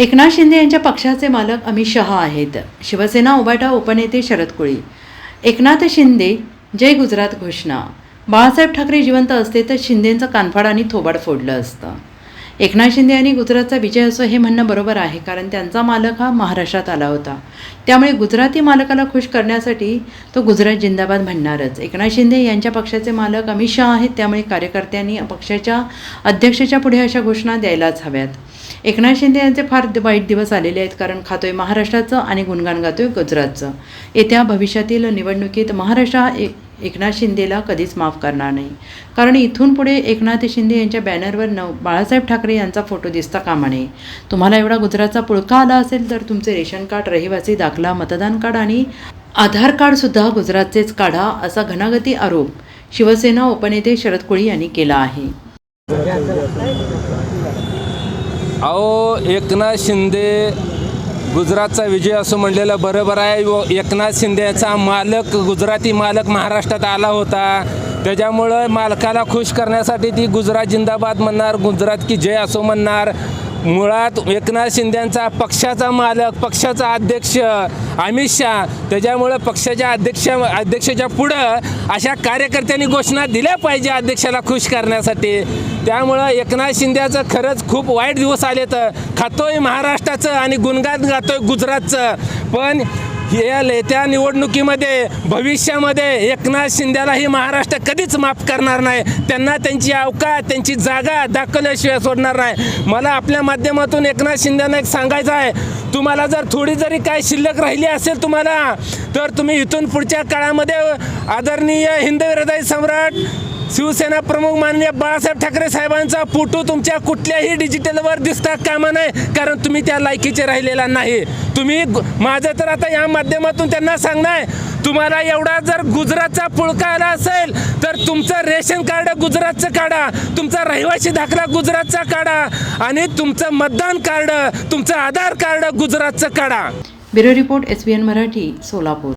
एकनाथ शिंदे यांच्या पक्षाचे मालक अमित शहा आहेत. शिवसेना उबाटा उपनेते शरद कोळी एकनाथ शिंदे जय गुजरात घोषणा. बाळासाहेब ठाकरे जिवंत असते तर शिंदेंचं कानफाड आणि थोबाड फोडलं असतं. एकनाथ शिंदे यांनी गुजरातचा विजय असो हे म्हणणं बरोबर आहे कारण त्यांचा मालक हा महाराष्ट्रात आला होता. त्यामुळे गुजराती मालकाला खुश करण्यासाठी तो गुजरात जिंदाबाद म्हणणारच. एकनाथ शिंदे यांच्या पक्षाचे मालक अमित शहा आहेत त्यामुळे कार्यकर्त्यांनी पक्षाच्या अध्यक्षाच्या पुढे अशा घोषणा द्यायलाच हव्यात. एकनाथ शिंदे यांचे फार वाईट दिवस आलेले आहेत कारण खातोय महाराष्ट्राचं आणि गुणगान गातोय गुजरातचं. येत्या भविष्यातील निवडणुकीत महाराष्ट्र हा एक एकनाथ शिंदेला कधीच माफ करणार नाही. कारण इथून पुढे एकनाथ शिंदे यांच्या बॅनरवर न बाळासाहेब ठाकरे यांचा फोटो दिसता कामा नये. तुम्हाला एवढा गुजरातचा पुळका आला असेल तर तुमचे रेशन कार्ड रहिवासी दाखला मतदान कार्ड आणि आधार कार्डसुद्धा गुजरातचेच काढा असा घनागती आरोप शिवसेना उपनेते शरद कोळी यांनी केला आहे. अहो एकनाथ शिंदे गुजरातचा विजय असं म्हणलेलं बरोबर आहे. व एकनाथ शिंदेचा मालक गुजराती मालक महाराष्ट्रात आला होता. त्याच्यामुळं मालकाला खुश करण्यासाठी ती गुजरात जिंदाबाद म्हणणार गुजरात की जय असो म्हणणार. मुळात एकनाथ शिंदेचा पक्षाचा मालक पक्षाचा अध्यक्ष अमित शहा त्याच्यामुळं पक्षाच्या अध्यक्ष अध्यक्षाच्या पुढं अशा कार्यकर्त्यांनी घोषणा दिल्या पाहिजे अध्यक्षाला खुश करण्यासाठी. त्यामुळं एकनाथ शिंदेचं खरंच खूप वाईट दिवस आले तर खातोय महाराष्ट्राचं आणि गुणगान गातोय गुजरातचं. पण या येत्या निवडणुकीमध्ये भविष्यामध्ये एकनाथ शिंदेला ही महाराष्ट्र कधीच माफ करणार नाही. त्यांना त्यांची अवकात त्यांची जागा दाखवल्याशिवाय सोडणार नाही. मला आपल्या माध्यमातून एकनाथ शिंदेना एक सांगायचं आहे. तुम्हाला जर थोडी जरी काय शिल्लक राहिली असेल तुम्हाला तर तुम्ही इथून पुढच्या काळामध्ये आदरणीय हिंद हृदय सम्राट शिवसेना प्रमुख माननीय बाळासाहेब ठाकरे साहेबांचा फोटो तुमच्या कुठल्याही डिजिटलवर दिसता कामा नाही कारण तुम्ही त्या लायकीचे राहिलेला नाही. तुम्ही माझं तर आता या माध्यमातून त्यांना सांगणार तुम्हाला एवढा जर गुजरातचा पुळका आला असेल तर तुमचं रेशन कार्ड गुजरातचं काढा तुमचा रहिवासी दाखला गुजरातचा काढा आणि तुमचं मतदान कार्ड तुमचं आधार कार्ड गुजरातचं काढा. Bureau report S B N Marathi Solapur.